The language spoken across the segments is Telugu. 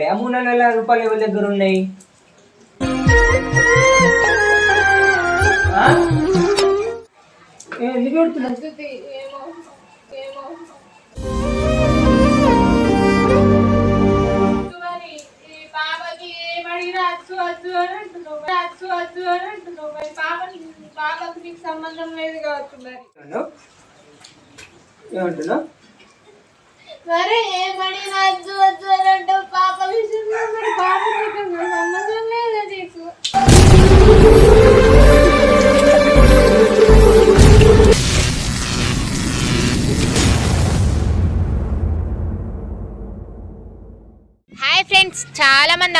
కావాలి ఆ మూడు నాలుగు వేల రూపాయలు ఎవరి దగ్గర ఉన్నాయి? ఎందుకు నీకు సంబంధం లేదు కావచ్చు మరి? ఏమంటున్నావు? మరి ఏమడిగినా అచ్చు వద్దు అని అంటావు పాప విషయంలో మరి పాప నీకు సంబంధం లేదా నీకు?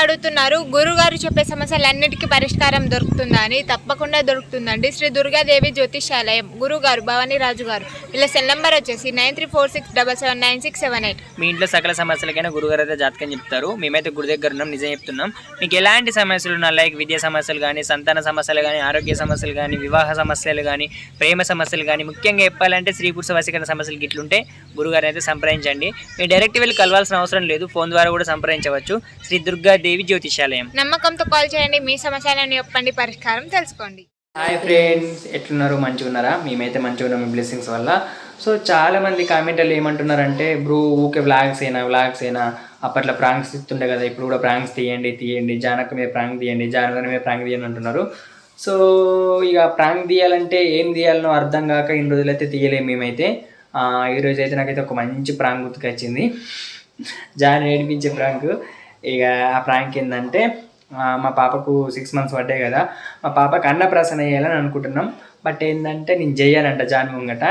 అడుగుతున్నారు. గురుగారు చెప్పే సమస్యలన్నిటికీ పరిష్కారం దొరుకుతుందా అని? తప్పకుండా దొరుకుతుందండి. శ్రీ దుర్గాదేవి జ్యోతిషాలయం. గురుగారు భవానీ రాజు గారు. ఇలా సెల్ నెంబర్ వచ్చేసి nine three four six double seven nine six seven eight. మీ ఇంట్లో సకల సమస్యలకైనా గురుగారు అయితే జాతకం చెప్తారు. మేమైతే గుడి దగ్గర ఉన్నాం నిజం చెప్తున్నాం. మీకు ఎలాంటి సమస్యలు ఉన్నా లైక్ విద్యా సమస్యలు కానీ సంతాన సమస్యలు కానీ ఆరోగ్య సమస్యలు కానీ వివాహ సమస్యలు కానీ ప్రేమ సమస్యలు కానీ ముఖ్యంగా చెప్పాలంటే స్త్రీ పురుష వశీకరణ సమస్యలు గిట్లుంటే గురుగారు అయితే సంప్రదించండి. మీరు డైరెక్ట్ వెళ్ళి కలవాల్సిన అవసరం లేదు. ఫోన్ ద్వారా కూడా సంప్రదించవచ్చు. శ్రీ దుర్గాదేవి జ్యోతిషాలయం. నమ్మకంతో కాల్ చేయండి మీ సమస్యలను చెప్పండి పరిష్కారం తెలుసుకోండి. హాయ్ ఫ్రెండ్స్ ఎట్లున్నారు? మంచిగా ఉన్నారా మేమైతే మంచిగా ఉన్నాం మీ బ్లెస్సింగ్స్ వల్ల. సో చాలా మంది కామెంట్లు ఏమంటున్నారంటే బ్రూ ఊకే వ్లాగ్స్ అయినా వ్లాగ్స్ అయినా అప్పట్లో ప్రాంక్స్ ఇస్తుండే కదా ఇప్పుడు కూడా ప్రాంక్స్ తీయండి తీయండి జానక మీద ప్రాంక్ తీయండి జానక మీద ప్రాంక్ తీయండి అంటున్నారు. సో ఇక ప్రాంక్ తీయాలంటే ఏం తీయాలనో అర్థం కాక ఇన్ని రోజులైతే తీయలేము మేమైతే. ఆ, ఈ రోజు అయితే నాకైతే ఒక మంచి ప్రాంక్ గుర్తుకొచ్చింది. జాన్ ఏడిపించే ప్రాంక్. ఇక ఆ ప్రాంక్ ఏంటంటే మా పాపకు సిక్స్ మంత్స్ పడ్డాయి కదా మా పాపకు అన్నప్రాసన వేయాలని అనుకుంటున్నాం. బట్ ఏంటంటే నేను చెయ్యాలంట జాన్ ముంగట.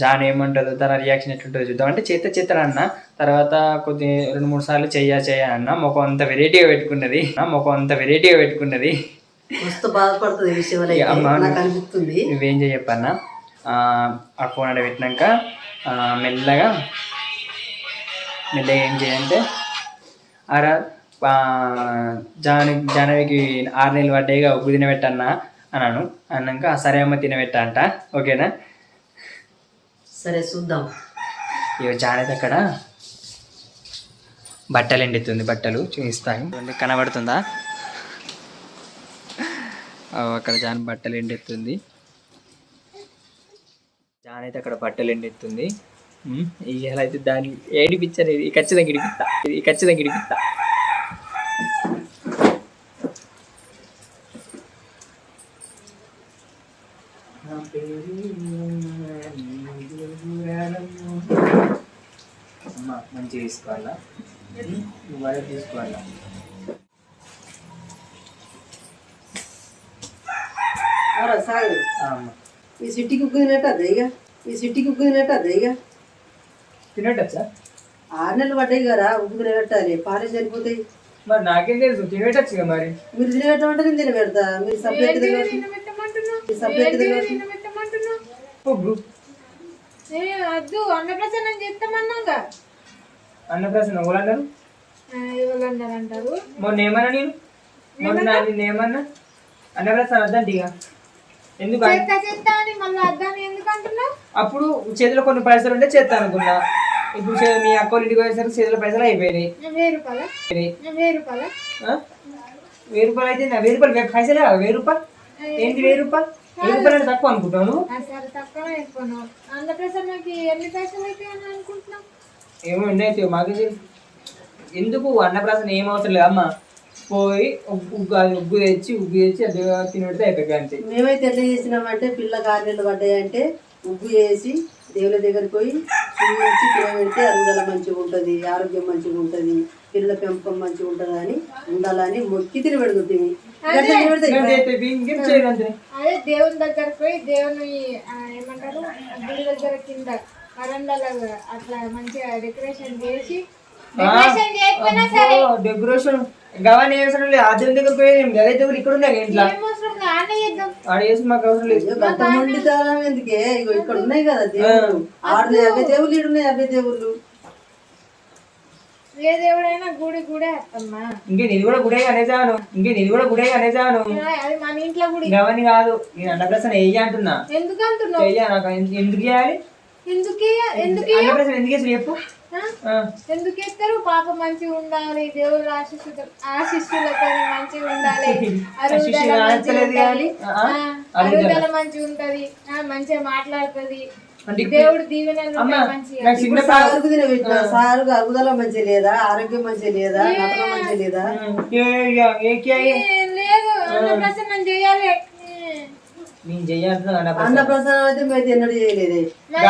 జాన్ ఏమంటుందో తన రియాక్షన్ ఎట్లుంటుందో చూద్దాం. అంటే చేత చేతనన్న తర్వాత కొద్ది రెండు మూడు సార్లు చెయ్యా చెయ్యా అన్న ముఖం అంత వెరైటీగా పెట్టుకున్నది. ముఖం అంత వెరైటీగా పెట్టుకున్నది. నువ్వేం చేయప్పన్న ఆ ఫోన్ అక్కడ పెట్టినాక మెల్లగా మెల్లగా ఏం చేయంటే ఆరా ఆ, జాను జానవికి ఆరు నెలలు పడ్డాయిగా ఉగ్గు తినబెట్టన్నా అన్నాను. అన్నాక "ఆ, సరే అమ్మ తినబెట్ట అంట. ఓకేనా? సరే చూద్దాం. ఇక జానవి అక్కడ. బట్టలు ఎండుతుంది బట్టలు చూపిస్తాను కనబడుతుందా? అక్కడ జాన్ బట్టలు ఎండెత్తుంది జాన్ అయితే అక్కడ బట్టలు ఎండెత్తుంది ఇవాళ అయితే దాన్ని ఏడిపించాను ఇది ఖచ్చితంగా ఇడిపిస్తా. ఇది ఖచ్చితంగా ఇడిపిస్తా. అమ్మ మంచిగా తీసుకోవాలా? నువ్వు అదే తీసుకోవాలా? అవరా సాగు ఈ సిటీకి ఉగ్గు తినట్టు అదే ఇక? ఈ సిటీకి ఉగ్గు తినట్టు అదే ఇక? తినట్టచ్చా ఆరు నెలలు పడ్డాయి కదా ఉగ్గు తినబెట్టాలి పాలే సరిపోతాయి. మరి నాకేం తెలుసు తినట్టచ్చుగా మరి. మీరు తినబెట్టమంటే నేను తినబెడతా. మీరు సపరేట్ సపరేట్ వద్దు అన్నప్రసన్నం చేస్తామన్నాగా అన్నప్రాసన ఎవరన్నారు ఎవరన్నారు అంటారు మొన్న ఏమన్నా నేను? మొన్న నేను ఏమన్నా? అన్నప్రాసన వద్దండి ఇక. చేస్తా చేస్తా అని మళ్ళీ అద్దాన్ని ఎందుకు అంటున్నావు? అప్పుడు చేతిలో కొన్ని పైసలు ఉంటే చేస్తాను అనుకున్నా. ఇప్పుడు చే- మీ అకౌంట్ ఇంటికి పోయేసరికి చేతిలో పైసలు అయిపోయినాయి. వెయ్యి రూపాయల? వెయ్యి రూపాయల? ఆ? వెయ్యి రూపాయలు అయితే నా వెయ్యి రూపాయలు పైసలే వెయ్యి రూపాయలు? ఏంటి వెయ్యి రూపాయలు? వెయ్యి రూపాయలు అంటే తక్కువ అనుకుంటాను తక్కువ ఎన్ని పైసలు అయితే అని అనుకుంటున్నావు? ఏమో ఎన్ని అయితే మాకు తెలుసు. ఎందుకు అన్నప్రాసన ఏం అవసరం లేదు అమ్మ పోయి ఉగ్గు ఉగ్గు అది ఉగ్గు తెచ్చి ఉగ్గు తెచ్చి అది తినబెడితే అయిపోయి అంతే. మేమైతే ఎట్లా చేసినామంటే పిల్లకి ఆరు నెలలు పడ్డాయంటే ఉగ్గు వేసి దేవుల దగ్గరికి పోయి చూపించి తినబెడితే అరుగుదల మంచిగా ఉంటుంది ఆరోగ్యం మంచిగా ఉంటుంది పిల్లల పెంపకం మంచిగా ఉంటుంది అని ఉండాలని మొక్కి తినబెడుతుంది. అదే దేవుని దగ్గరకు పోయి దేవుని ఏమంటారు గుడి దగ్గర కింద వరండాలో అట్లా మంచిగా డెకరేషన్ చేసి డెకరేషన్ చేయకపోయినా సరే. డెకరేషన్ గవాని అవసరం లేదు. అదే దేవుడు ఇక్కడ ఉన్నాయి ఇంట్లో. లేదు, ఆనే చేద్దాం. ఆడ చేసి మాకు అవసరం లేదు. గంట మొండితనం ఎందుకే? ఇగో ఇక్కడ ఉన్నాయి కదా దేవుళ్ళు. ఆరు యాభై దేవుళ్ళు ఈడు ఉన్నాయి యాభై దేవుళ్ళు. ఏ దేవుడైనా గుడి గుడే అత్తమ్మా. ఇంకే నేను కూడా గుడే అనేసాను ఇంకే నేను కూడా గుడే అనేసాను అది మన ఇంట్లో గుడి. గవని కాదు నేను అన్నప్రసన్న వెయ్యి అంటున్నా. ఎందుకు అంటున్నావు? నాకు ఎందుకు చేయాలి? ఎందుకు ఎందుకు? అన్నప్రసన్న ఎందుకు చెప్పు? ఎందుకు ఎత్తారు? పాప మంచిగా ఉండాలి. దేవుళ్ళ ఆశిస్సుతో ఆశిస్సులతో మంచిగా ఉండాలి. అరుగుదల ఆశీస్సులు మంచిగా ఉంటది. ఆ, మంచిగా మాట్లాడుతుంది. దేవుడు దీవెనలు సారుకు అరుగుదల మంచి లేదా? ఆరోగ్యం మంచి లేదా? మంచి లేదా? లేదు. అన్నప్రసన్నం చేయాలి. నేను చెయ్యాలంటున్నా అన్నప్రసన్న అన్న ప్రసాదం. అయితే మేము తిన్నది చేయలేదే.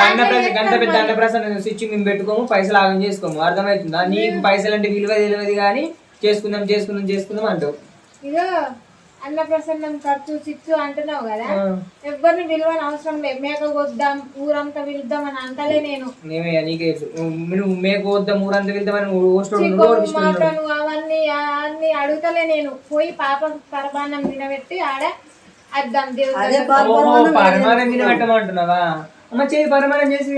అన్నప్రసన్న గంట పెద్ద అన్నప్రసన్న స్విచ్ మేము పెట్టుకోము పైసలు ఆగం చేసుకోము. అర్థమవుతుందా? నీకు పైసలు అంటే విలువ తెలియదు కానీ చేసుకుందాం చేసుకుందాం చేసుకుందాం అంటావు. ఇదో అన్నప్రసన్నం ఖర్చు చిచ్చు అంటున్నావు కదా. ఎవరిని విలువని అవసరం లేదు. మేక కొద్దాం ఊరంతా పిలుద్దాం అని అంటలే నేను. నేమే నీకే. నువ్వు మేకు వద్దాం ఊరంతా ఇష్టం మటన్ అవన్నీ అన్ని అడుగుతలే నేను. పోయి పాప పరమాన్నం తినబెట్టి ఆడ దేవుడు తినబెట్టమంటున్నావా అమ్మ చేయి పరమానం చేసి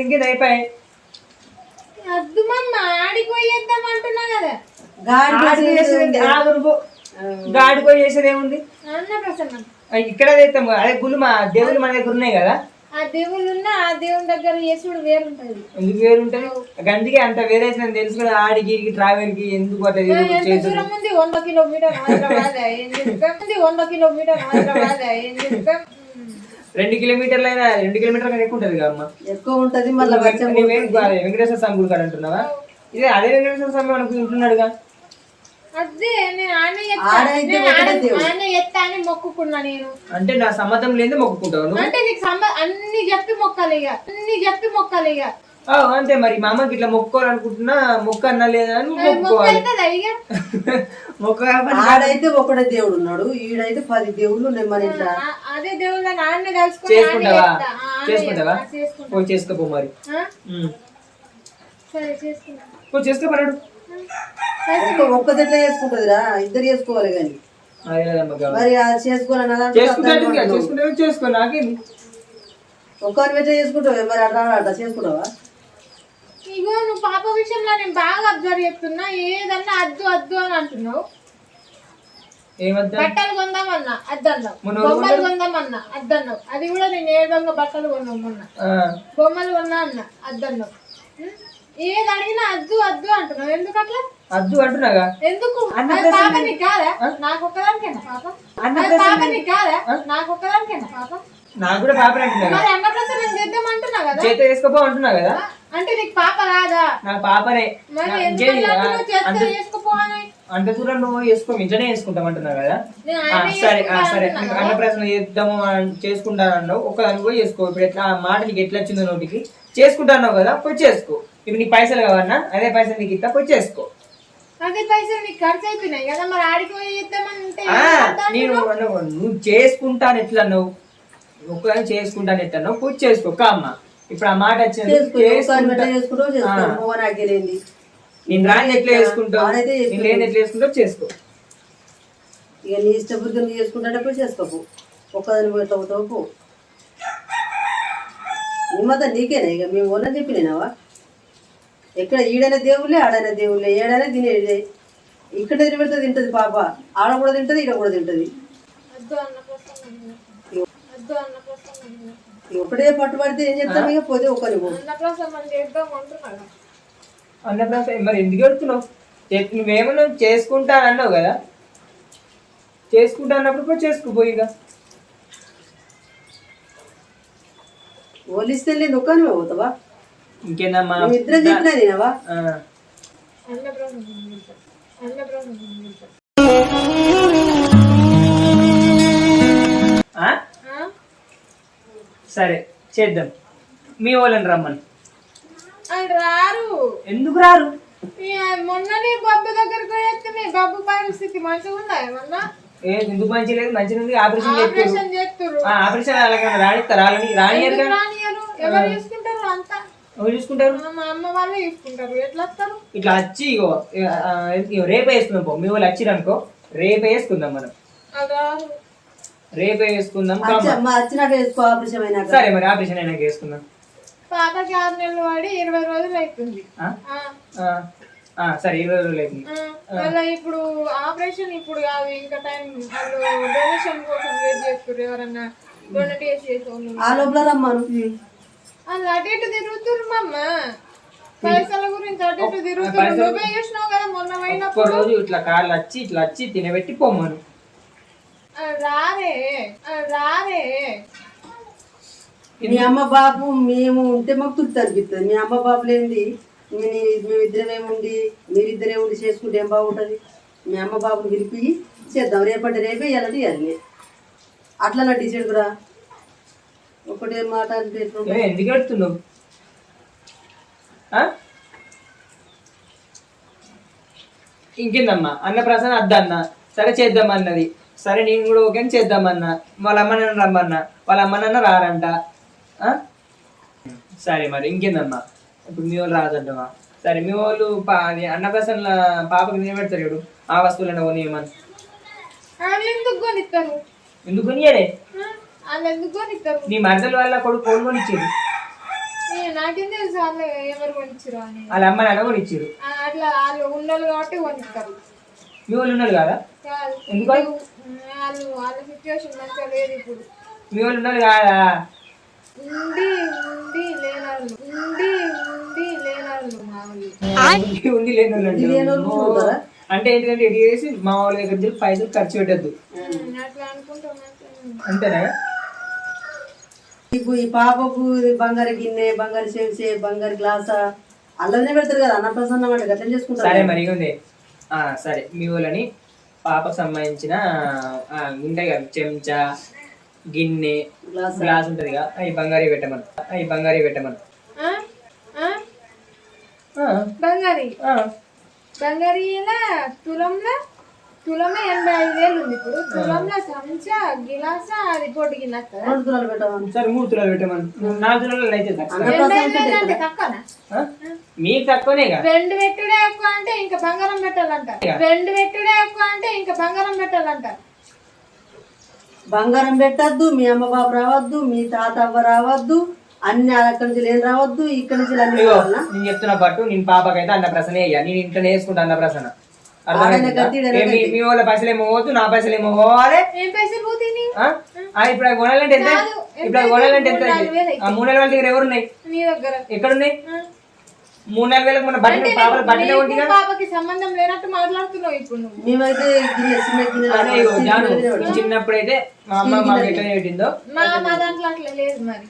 ఇంకేది? అయిపోయాయి. అద్దు మమ్మ ఆడిపోయి వేద్దాం అంటున్నా కదా. గాడి ఆడి చేసేది ఏముంది? ఇక్కడ తెస్తాం. అదే గుళ్ళు మా దేవుళ్ళు మన దగ్గర ఉన్నాయి కదా. ఆ దేవుళ్ళు ఉన్న ఆ దేవుని దగ్గర యేసుడు వేరుంటది. ఎందుకు వేరు ఉంటుంది అందుకే అంత వేరే తెలుసు కదా ఆడికి ట్రావెల్కి ఎందుకు అట్లా ఎంత దూరం ఉంది? వంద కిలోమీటర్ హైదరాబాద్ ఏం చెప్తాం వంద కిలోమీటర్ హైదరాబాద్ ఏం చెప్తాం ఉమ్. రెండు కిలోమీటర్లు అయినా రెండు కిలోమీటర్ల కన్నా ఎక్కువ ఉంటుంది కదా అమ్మ. ఎక్కువ ఉంటది మళ్ళీ వెంకటేశ్వర స్వామి గుడి కాడ అంటున్నావా ఇదే అదే వెంకటేశ్వర స్వామి మనకు అంటే నా సమ్మతం లేదే మొక్కుకుంటావు అంటే నీకు అన్ని చెప్పి మొక్కాలి ఇక అన్ని చెప్పి మొక్కాలి ఇక ఆ, అంతే మరి మా అమ్మకి ఇట్లా మొక్కోవాలనుకుంటున్నా మొక్క అన్నా లేదా అని ఆడైతే ఒకటే దేవుడు ఉన్నాడు ఈడైతే పది దేవుళ్ళు ఉన్నాయి మన ఇంట్లో. ఆ- అదే కలుసుకొని చేసుకుంటావా? చేసుకుంటావా? చేసుకోపో మరి. సరే ఓ చేసుకోపరాడు ఒక్క ఒక్కది ఎట్లా చేసుకుంటదిరా. ఇద్దరు చేసుకోవాలి కానీ. మరి అది చేసుకోవాలన్నా చేసుకో నాకేంది? ఒక్కరి ఎట్లా చేసుకుంటావు. మరి అట్లా అట్లా చేసుకుంటావా? ఇగో నువ్వు పాప విషయంలో నేను బాగా అబ్జర్వ్ చేస్తున్నా. ఏదన్నా అద్దు అద్దు అని అంటున్నావు. బట్టలు కొందామన్నా అద్దన్నావు. బొమ్మలు కొందామన్నా అద్దన్నావు. అది కూడా నేను ఏ విధంగా బట్టలు కొన్నావు మొన్న? ఆ, బొమ్మలు కొన్నా అన్న అద్దన్నావు? ఏది అడిగినా అద్దు అద్దు అంటున్నావు. ఎందుకు అట్లా? అద్దు అంటున్నాగా? ఎందుకు? పాప నీకు కాదా? నాకు ఒక్కదానికేనా పాప? పాప నీకు కాదా? నాకు ఒక్కదానికేనా పాప? నాకు కూడా పాప అంటున్నా మరి అన్నప్రసన్నం చేద్దాం అంటున్నా కదా? చేత వేసుకోపో అంటున్నా కదా? అంటే నీకు పాప కాదా నాకు పాపనే. మరి నా- ఎందుకు అంటున్నావు? చేస్తే అంత చేసుకోపో అని? అంత దూరం నువ్వు వేసుకో ఇంట్లోనే వేసుకుంటాం అంటున్నావు కదా? సరే చేసుకుంటా సరే. అంటున్నా నీకు కదా. అన్నప్రాసన చేద్దాము చేసుకుంటాను అన్నావు. ఒక్కదాని పోయి చేసుకో. ఇప్పుడు ఎట్లా? ఆ మాట నీకు ఎట్లా వచ్చిందో నోటికి? చేసుకుంటాన్నావు కదా? పోయి చేసుకో. ఇప్పుడు నీకు పైసలు కావన్నా అదే పైసలు నీకు ఇస్తా పోయి చేసుకో. అదే పైసలు నీకు ఖర్చు అవుతున్నాయి కదా మరి ఆడికి పోయి ఎంత నేను నువ్వు చేసుకుంటాను ఎట్లా అన్నావు ఒక్కదాన్ని చేసుకుంటాను ఎట్లా అన్నావు పూజ చేసుకో అమ్మ. ఇప్పుడు ఆ మాట వచ్చింది నేను రాని ఎట్లా చేసుకుంటావు? నేను లేని ఎట్లా చేసుకుంటావు? చేసుకో. ఇక నీ ఇష్ట బుద్ధి నువ్వు చేసుకుంటే పోయి చేసుకోపో. ఒక్కదాని పోయి పో. నీ మత నీకేనా? ఇక మేము ఓనని చెప్పినావా? ఎక్కడ ఈడైన దేవుళ్ళే ఆడైన దేవుళ్ళే. ఏడైనా తినేది ఇక్కడ తిరిగితే తింటది పాప. ఆడ కూడా తింటది ఈడ కూడా తింటది. వద్దు అన్న కోసం వద్దు అన్న కోసం ఇక ఒకటే పట్టుబడితే ఏం చెప్తాం ఇక? పోతే ఒకరి పో. అన్న కోసం మనం చేద్దాం అంటున్నాడు. అన్నప్రాసన మరి ఎందుకు వెళ్తున్నావు చెప్- నువ్వేమన్నా చేసుకుంటాను అన్నావు కదా? చేసుకుంటా అన్నప్పుడు పోయి చేసుకోపోయి ఇక. ఓలిస్తే లేదు ఒక్కని పోతావా? ఇంకేందమ్మా? సరే చేద్దాం. మీ వాళ్ళని రమ్మని. రారు. ఎందుకు రారు? మొన్ననే బాబు దగ్గరకు మీ బాబు పరిస్థితి మంచిగా ఉందా ఏమన్నా? ఏ ఎందుకు మంచి లేదు? మంచి ఉంది. ఆపరేషన్ చేస్తారు ఆపరేషన్ అలాగే రాణిస్తారు ఎందుకు రానియరు? ఎవరు చూసుకుంటారు అంతా? ఎవరు చూసుకుంటారు? మా- అమ్మ వాళ్ళే చూసుకుంటారు. ఎట్లా వస్తారు? ఇట్లా వచ్చి ఇగో ఇగో రేపే వేసుకుందాం పో. మీ వాళ్ళు వచ్చిరు అనుకో రేపే వేసుకుందాం మనం. రేపే వేసుకుందాం. వచ్చినాక వేసుకో ఆపరేషన్ అయినాక. సరే మరి ఆపరేషన్ అయినాక వేసుకుందాం. పాపకి ఆరు నెలలు వాడి ఇరవై రోజులు అవుతుంది ఆ? ఆ, ఆ, ఆ, సరే ఇరవై రోజులు అవుతుంది మళ్ళీ ఇప్పుడు ఆపరేషన్ ఇప్పుడు కాదు ఇంకా టైం వాళ్ళు డొనేషన్ కోసం వెయిట్ చేస్తారు ఎవరన్నా డొనేట్ చేసేటోళ్ళు ఆ లోపల రమ్మను. వాళ్ళు అటు ఇటు తిరుగుతుర్రు మమ్మ పైసల గురించి అటు ఇటు తిరుగుతున్నావు నువ్వే చూసినావు కదా మొన్న పోయినప్పుడు. రోజు ఇట్లా కాళ్ళు వచ్చి ఇట్లా వచ్చి తినబెట్టి పొమ్మను రారే. మీ అమ్మ బాబు మేము ఉంటే మాకు తృప్తి అనిపిస్తుంది మీ అమ్మ బాబు లేనిది మేమిద్దరమే ఉండి మీరిద్దరే ఉండి చేసుకుంటే ఏం బాగుంటుంది? మీ అమ్మ బాబుని పిలిపి చేద్దాం. రేపటి రేపే ఎలా తీయాలి అట్లా నా డిసైడ్ కూడా ఒకటే మాట అంటే ఎందుకు ఎడుతున్నావు? ఇంకేందమ్మా? అన్న ప్రసన్న అద్దన్న. సరే చేద్దామన్నది సరే నేను కూడా ఓకే అని చేద్దామన్నా. వాళ్ళ అమ్మ నాన్న రమ్మన్నా. వాళ్ళ అమ్మ నాన్న రారంట? సరే మరి ఇంకేందమ్మా? ఇప్పుడు మీ వాళ్ళు రాదంటమా సరే మీ వాళ్ళు పా అది అన్నప్రసన్న పాపకి నిలబెడతారు చూడు. ఆ వస్తువులను కొని ఏమని వాళ్ళు ఎందుకు కొనిస్తారు? ఎందుకు కొనియడే నీ మరదల వల్ల కొడుకు ఫోన్ కొనిచ్చారు. నాకేం తెలుసు వాళ్ళు ఎవరు కొనిచ్చారు అని. వాళ్ళ అమ్మ నాన్న కొనిచ్చారు. అట్లా వాళ్ళు ఉన్నోళ్ళు కాబట్టి కొనిస్తారు. మీ వాళ్ళు ఉన్నారు కదా? కాదు. ఎందుకు? వాళ్ళు? వాళ్ళ సిచ్యువేషన్ మంచిగా లేదు ఇప్పుడు. మీ వాళ్ళు ఉన్నారు కాదా? ఉండి ఉండి లేనాళ్ళు. ఉండి ఉండి లేనాళ్ళు. లేనోళ్ళు? అంటే ఏంటంటే ఇది చేసి మా వాళ్ళ దగ్గర పైసలు ఖర్చు పెట్టద్దు. అట్లా అనుకుంటాం అట్లా. అంతేనా? ఇప్పుడు ఈ పాపకు బంగారు గిన్నె బంగారు చెంచే బంగారు గ్లాసా అల్లనే పెడతారు కదా అన్నప్రసన్నం అంటే గట్ల చేసుకుంటారు సరే మరి ఉంది ఆ, సరే. మీ వాళ్ళని పాపకు సంబంధించిన ఉంటాయి కదా చెంచా గిన్నె గ్లాస్. గ్లాస్ ఉంటుంది కదా అవి బంగారీ పెట్టమను. అవి బంగారీ పెట్టమను. ఆ? ఆ? ఆ, బంగారి? ఆ. బంగారి తులంలో? తులమే ఎనభై ఐదు వేలు ఉంది. ఇప్పుడు తులంలో చెంచా గిలాసా అది పొట్టి గిన్నె? రెండు తులాలు పెట్టమని. సరే మూడు తులాలు పెట్టమను. నాలుగు తులాలు అయితే తక్కువనా? మీకు తక్కువనేగా రెండు పెట్టుడే ఎక్కువ అంటే ఇంకా బంగారం పెట్టాలంట. రెండు పెట్టుడే ఎక్కువ అంటే ఇంకా బంగారం పెట్టాలంట. బంగారం పెట్టద్దు మీ అమ్మ బాబు రావద్దు మీ తాత అవ్వ రావద్దు అన్ని అక్కడి నుంచి లేని రావద్దు ఇక్కడి నుంచి అన్ని? నేను చెప్తున్న పట్టు నేను పాపకైతే అన్నప్రసన అయ్యా. నేను ఇంట్లో వేసుకుంటా అర్థమైందా? మీ వాళ్ళ పైసలు ఏమో పోతు నా పైసలు ఏమో పోవాలి. ఇప్పుడు కొనాలంటే ఎంత. ఇప్పుడు కొనాలంటే ఎంత? మూడు వేల దగ్గర ఎవరు ఉన్నాయి నీ దగ్గర. ఎక్కడున్నాయి? మూడు నాలుగు వేలకు మన బట్టలు పాపల బట్టలే నీకు ఉంటిగా పాపకి సంబంధం లేనట్టు మాట్లాడుతున్నావు ఇప్పుడు నువ్వు. మేమైతే గిన్నె చిన్న గిన్నె అదే ఇగో జాను చిన్నప్పుడైతే మా అమ్మ మాకు ఎట్లా పెట్టిందో మా మా దాంట్లో అట్లా లేదు మరి.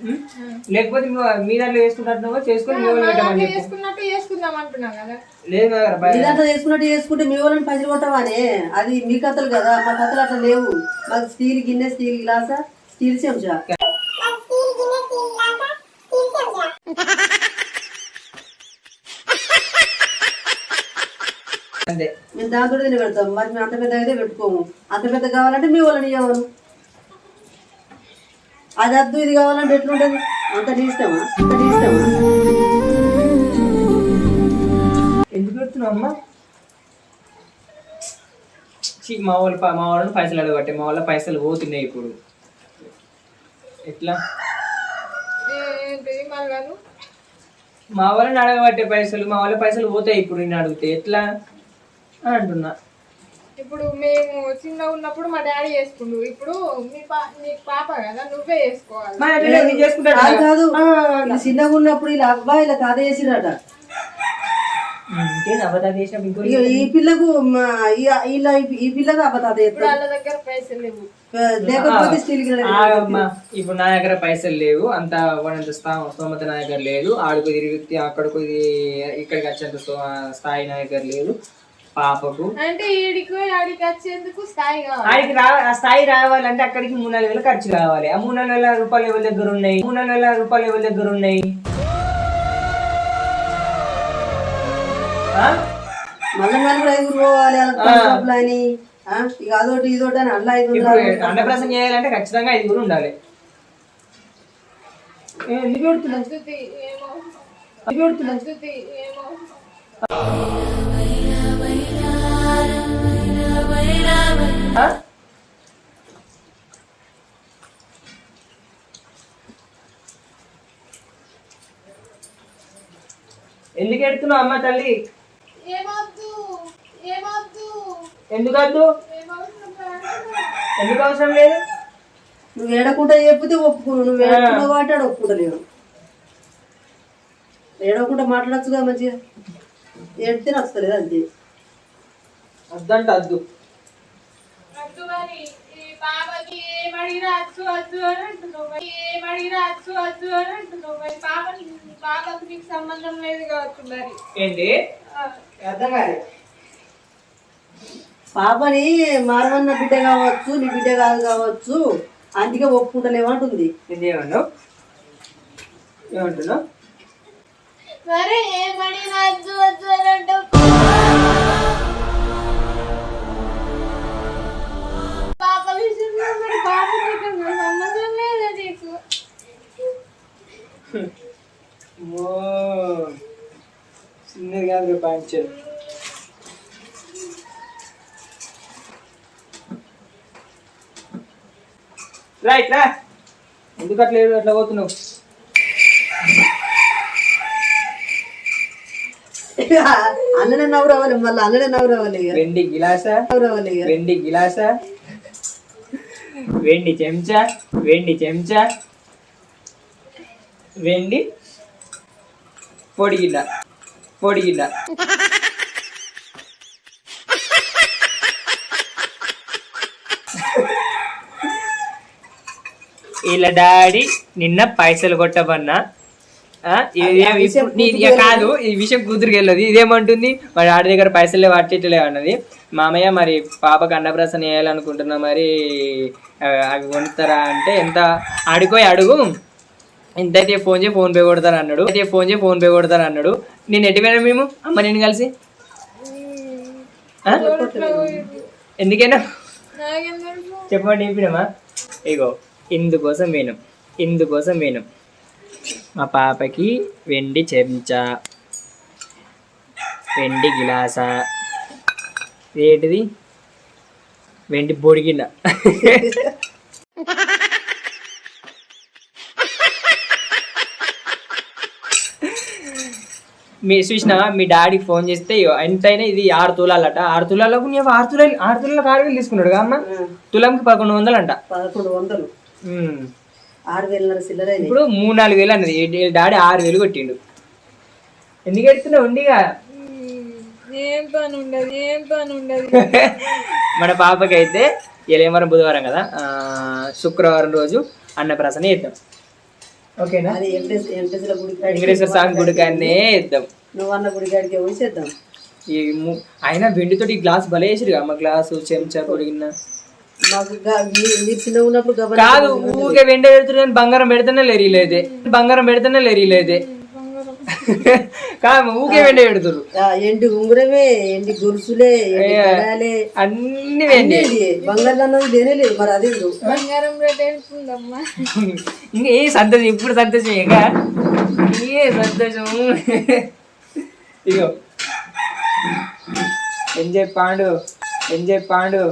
లేకపోతే మీ- మీ దాంట్లో వేసుకుంటున్నావో చేసుకొని మీ వాళ్ళు చేసుకున్నట్టు చేసుకుందాం అంటున్నావు కదా. లేదు ఇదంతా చేసుకున్నట్టు చేసుకుంటే మీ వాళ్ళని పైసలు కొట్టవానే? అది మీ కథలు కదా మా కథలు అట్లా లేవు. మాకు స్టీల్ గిన్నె స్టీల్ గ్లాసా స్టీల్ చెంచా. అంతే మేము దాంతో తిని పెడతాం. మరి మేము అంత పెద్ద అయితే పెట్టుకోము. అంత పెద్ద కావాలంటే మీ వాళ్ళని ఇవ్వను అది అద్దు ఇది కావాలంటే ఎట్లుంటది? అంత ఇష్టమా? అంత ఇష్టమా? ఎందుకు పెడుతున్నావు అమ్మా? మా వాళ్ళు మా వాళ్ళని పైసలు అడగబట్టే మా వాళ్ళ పైసలు పోతున్నాయి ఇప్పుడు. ఎట్లా? మా వాళ్ళని అడగబట్టే పైసలు మా వాళ్ళ పైసలు పోతాయి ఇప్పుడు నేను అడిగితే. ఎట్లా? అని అంటున్నా. ఇప్పుడు మేము చిన్న ఉన్నప్పుడు మా డాడీ చేసుకుండు. ఇప్పుడు మీ పా నీకు పాప కదా నువ్వే చేసుకోవాలి. మరి అట్లా నేను చేసుకుంటాను కాదు? చిన్నగా ఉన్నప్పుడు ఇలా అబ్బాయి ఇలా తాత చేసిరట. ఇంకో ఇక ఈ పిల్లకు మా ఈ- ఇలా ఈ పిల్లకు అబ్బతాత ఇప్పుడు వాళ్ళ దగ్గర పైసలు లేవు. లేకపోతే స్టీల్ గిన్నె ఆగమ్మా ఇప్పుడు నా దగ్గర పైసలు లేవు. అంత వాడంత స్థా- స్తోమత నా దగ్గర లేదు. ఆడుకు తిరిగి అక్కడికి ఇది ఇక్కడికి వచ్చేంత స్థో- స్థాయి నా దగ్గర లేదు. పాపకు. అంటే ఈడికి ఆడికి వచ్చేందుకు స్థాయి కావాలి. ఆడికి రా ఆ స్థాయి రావాలంటే అక్కడికి మూడు నాలుగు వేలు ఖర్చు కావాలి. ఆ మూడు నాలుగు వేల రూపాయలు ఎవరి దగ్గర ఉన్నాయి? మూడు నాలుగు వేల రూపాయలు ఎవరి దగ్గర ఉన్నాయి? ఆ? మళ్ళీ నలుగురు ఐదుగురు పోవాలి? వాళ్ళకి అని. ఆ, ఇక అదొకటి ఇదొకటి అని అన్నప్రాసం చేయాలంటే ఖచ్చితంగా ఐదుగురు ఉండాలి. ఎందుకు పెడుతున్నావు? అద్దుతి ఏమో. ఎందుకు పెడుతున్నావు? ఎందుకు ఎడుతున్నావు అమ్మ తల్లి? ఏమొద్దు ఏమొద్దు. ఎందుకు అవసరం లేదు? నువ్వు ఏడకుండా చెప్పితే ఒప్పుకును. నువ్వు కాబట్టి ఆడు ఒప్పుకుంటలేవు ఏడవకుండా మాట్లాడచ్చుగా మంచిగా. ఏడితే నచ్చలేదు అంతే. అద్దంట అద్దు అద్దు మరి ఈ పాపకి ఏమడిగినా అచ్చు అచ్చు అని అంటున్నావు మరి ఏమడిగినా అచ్చు అచ్చు అని అంటున్నావు మరి పాపని పాపకు నీకు సంబంధం లేదు కావచ్చు మరి ఏంటి? ఆ, అర్థం కాదు పాపని మారవన్న బిడ్డ కావచ్చు నీ బిడ్డ కాదు కావచ్చు అందుకే ఒప్పుకుంటలేమంటుంది. ఏమన్నావు ఏమంటున్నావు? మరి ఏమడిగినా అచ్చు అచ్చు అని అంటావు? పాప విషయంలో చిన్నది కాదు పంచర్ రైట్ రా. ఎందుకు అట్లా అట్లా పోతున్నావు? అన్ననే నవ్వు రావాలి మళ్ళీ అన్ననే నవ్వు రావాలి వెండి గిలాసా? నవ్వు రావాలి వెండి గిలాసా? వెండి చెంచా వెండి చెంచా వెండి పొడి గిల్ల ఇలా డాడీ నిన్న పైసలు కొట్టమన్నా. కాదు ఈ విషయం కూతురికి వెళ్ళదు. ఇదేమంటుంది? మా డాడీ దగ్గర పైసలు లేవు అట్టేట్లే అన్నది. మామయ్య మరి పాపకు అన్నప్రాసన వేయాలనుకుంటున్నా మరి అవి కొనుతారా అంటే ఎంత? అడుగుపోయి అడుగు. ఇంతైతే ఫోన్ చేయి ఫోన్ పే కొడతాను అన్నాడు. అయితే ఫోన్ చేయి ఫోన్ పే కొడతాను అన్నాడు. నేను ఎట్టి పోయినా మేము? అమ్మ నేను కలిసి? ఎందుకైనా? చెప్పండి చెప్పినమా? ఇగో ఇందుకోసం వేణం. ఇందుకోసం వేణం. మా పాపకి వెండి చెంచా వెండి గిలాస. ఏంటిది వెండి బొడిగిన మీ చూసినావా మీ డాడీకి ఫోన్ చేస్తే ఎంతైనా ఇది ఆరు తులాలట. ఆరు తులాలకు నీవు ఆరు తులాలు ఆరు తులాలకు ఆరు వేలు తీసుకున్నాడు అమ్మ? తులంకి పదకొండు వందలు అంట పదకొండు వందలు. ఆరు వేలన్నర. ఇప్పుడు మూడు నాలుగు వేలు అన్నది. డాడీ ఆరు వేలు కొట్టిండు. ఎందుకు ఎడుతున్నావు ఉండిగా ఏం పని ఉండదు ఏం పని ఉండదు. మన పాపకి అయితే ఏలేమరం బుధవారం కదా? శుక్రవారం రోజు అన్నప్రాసన చేద్దాం. ఓకేనా? అది వెంకటేశ్వర స్వామి గుడికాన్నే వేద్దాం నువ్వు అన్న గుడి కాడికి పోయి చేద్దాం. ఈ ము- అయినా వెండితోటి ఈ గ్లాస్ భలే వేసిరు అమ్మ గ్లాసు చెంచా పొడిగిన కాదు ఊరికే వెండి పెడుతున్నాను బంగారం పెడితేనే లేరీలేదే బంగారం పెడితేనే లేరీలేదే కాదు ఊకే వెండి పెడుతురు ఎండి ఉంగురమే ఎండి గొలుసులే అన్ని వెండి. బంగారు అన్నది దేనే లేదు మరి అది బంగారం ఇంకా ఏ సంతోషం ఇప్పుడు సంతోషం ఇక ఏ సంతోషం? ఇగో. Enjoy Pandu enjoy Pandu.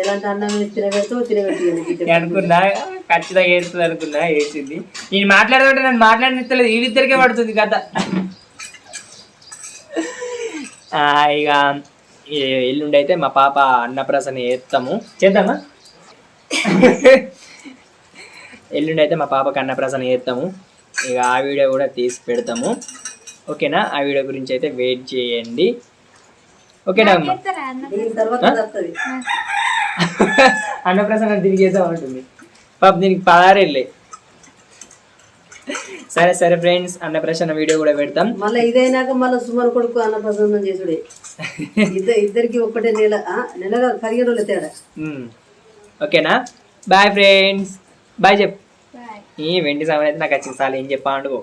ఎలాంటి అన్నం వేసి అనుకున్నా ఖచ్చితంగా వేస్తుంది అనుకున్నా వేసింది నేను మాట్లాడుతుంటే నన్ను మాట్లాడనిస్తలేదు వీళ్ళిద్దరికే పడుతుంది కథ. ఇక ఎల్లుండి అయితే మా పాప అన్నప్రాసన చేస్తాము. చేద్దామా? ఎల్లుండి అయితే మా పాపకి అన్నప్రాసన చేస్తాము. ఇక ఆ వీడియో కూడా తీసి పెడతాము. ఓకేనా? ఆ వీడియో గురించి అయితే వెయిట్ చేయండి. ఓకేనా అమ్మా దీని తర్వాత అది వస్తుంది అన్నప్రసన్న తిరిగి చేద్దాం అంటుంది పాప దీనికి పదహారు వెళ్ళే సరే సరే ఫ్రెండ్స్ అన్నప్రసన్న వీడియో కూడా పెడతాం. మళ్ళీ ఇదైనాక మళ్ళీ సుమన్ కొడుకు అన్న ప్రసన్నం చేసుడే. ఇద్దరు ఇద్దరికి ఒక్కటే నెల ఆ, నెల కాదు, పదిహేను రోజుల తేడా. ఓకేనా? Bye friends. బాయ్ చెప్ ఈ వెండి సామాన్ అయితే నాకు వచ్చింది చాలు ఏం చెప్పా అండుకో